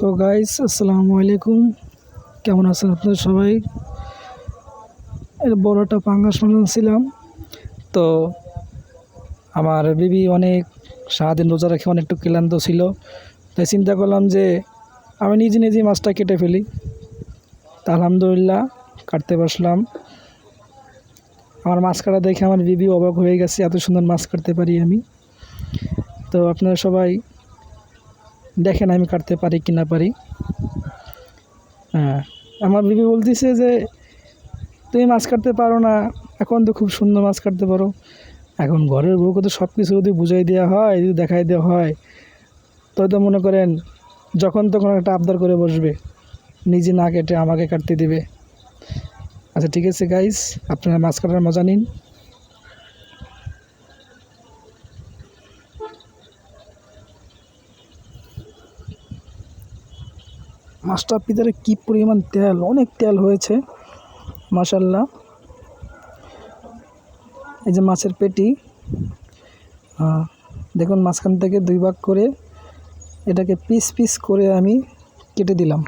So guys, আসসালামু আলাইকুম। কেমন আছেন আপনারা সবাই? এর বড় একটা পাঙ্গাস ছিলাম। তো আমার বিবি অনেক, সারাদিন রোজা রেখে অনেকটু ক্লান্ত ছিল। তাই চিন্তা করলাম যে, আমি নিজে নিজেই মাছটা কেটে ফেলি। তা আলহামদুলিল্লাহ, কাটতে বসলাম। আমার মাছ কাটা দেখে আমার বিবি অবাক হয়ে গেছে, এত সুন্দর মাছ কাটতে পারি আমি। তো আপনারা সবাই দেখেন আমি কাটতে পারি কি না পারি। হ্যাঁ আমার বিবি বলতেছে যে, তুমি মাছ কাটতে পারো না, এখন তো খুব সুন্দর মাছ কাটতে পারো। এখন ঘরের বউকে তো সব কিছু যদি বুঝাই দেওয়া হয়, যদি দেখাই দেওয়া হয় তো তো মনে করেন যখন তখন একটা আবদার করে বসবে। নিজে না কেটে আমাকে কাটতে দিবে। আচ্ছা ঠিক আছে গাইস আপনারা মাছ কাটার মজা নিন। মাছটার ভিতরে কী পরিমাণ তেল? অনেক তেল হয়েছে মাশাল্লাহ এই যে মাছের পেটি দেখুন মাঝখান থেকে দুই ভাগ করে এটাকে পিস পিস করে আমি কেটে দিলাম।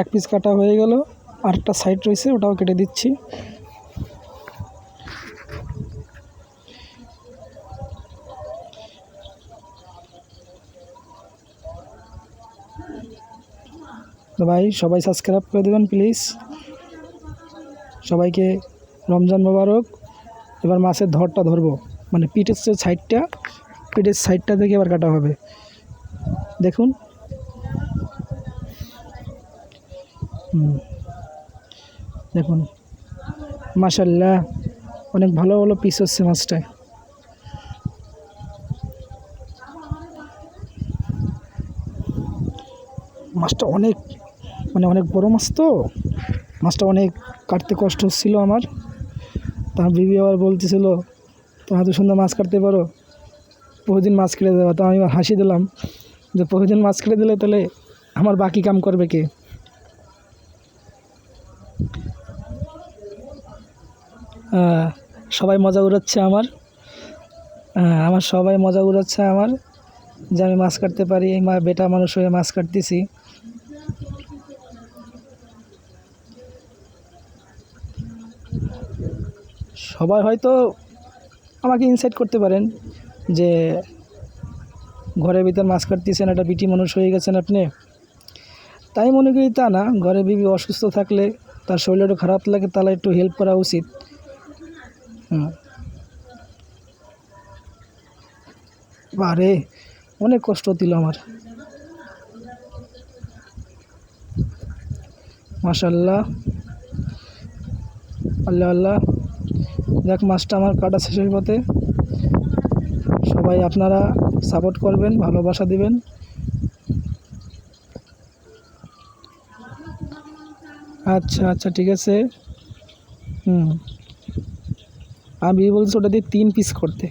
এক পিস কাটা হয়ে গেল। আরেকটা সাইড রয়েছে, ওটাও কেটে দিচ্ছি। ভাই, সবাই সাবস্ক্রাইব করে দেবেন প্লিজ সবাইকে রমজান মোবারক। এবার মাছের ধরটা ধরবো। মানে পিঠের যে সাইডটা পিঠের সাইডটা থেকে এবার কাটা হবে। দেখুন। হুম। দেখুন। মাশাল্লাহ অনেক ভালো ভালো পিস হচ্ছে মাছটায় মাছটা অনেক মানে অনেক বড় মাছ তো। মাছটা অনেক কাটতে কষ্ট হচ্ছিল আমার। তার বিবি আবার বলতেছিল তো এত সুন্দর মাছ কাটতে পারো। প্রতিদিন মাছ কেটে দেবা। তো আমি হাসি দিলাম যে, প্রতিদিন মাছ কেটে দিলে তাহলে আমার বাকি কাম করবে কে? সবাই মজা উড়াচ্ছে আমার। আমার সবাই মজা উড়াচ্ছে আমার। যে আমি মাছ কাটতে পারি, মা বেটা মানুষ হয়ে মাছ কাটতেছি। সবাই হয়তো আমাকে ইনসাইট করতে পারেন যে, ঘরের ভিতর মাছ কাটতেছেন, একটা বিটি মানুষ হয়ে গেছেন আপনি। তাই মনে করি তা না, ঘরে বিবি অসুস্থ থাকলে তার শরীর একটু খারাপ লাগে, তাহলে একটু হেল্প করা উচিত। হুম বারে, অনেক কষ্ট দিল আমার। মাশাল্লাহ আল্লাহ আল্লাহ। দেখ মাছটা আমার কাটা শেষের পথে। সবাই আপনারা সাপোর্ট করবেন, ভালোবাসা দিবেন। আচ্ছা আচ্ছা ঠিক আছে। হুম। আমি বলছি ওটা দিয়ে তিন পিস করতে।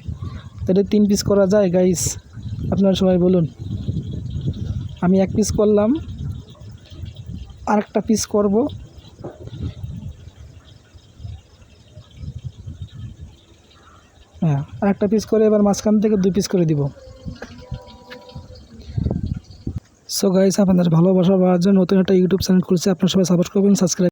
তাহলে তিন পিস করা যায় গাইস আপনারা সবাই বলুন। আমি এক পিস করলাম। আরেকটা পিস করব। হ্যাঁ আরেকটা পিস করে এবার মাঝখান থেকে দুই পিস করে দিব। সো গাইস আপনাদের ভালোবাসা পাওয়ার জন্য নতুন একটা ইউটিউব চ্যানেল খুলছে। আপনারা সবাই সাপোর্ট করবেন সাবস্ক্রাইব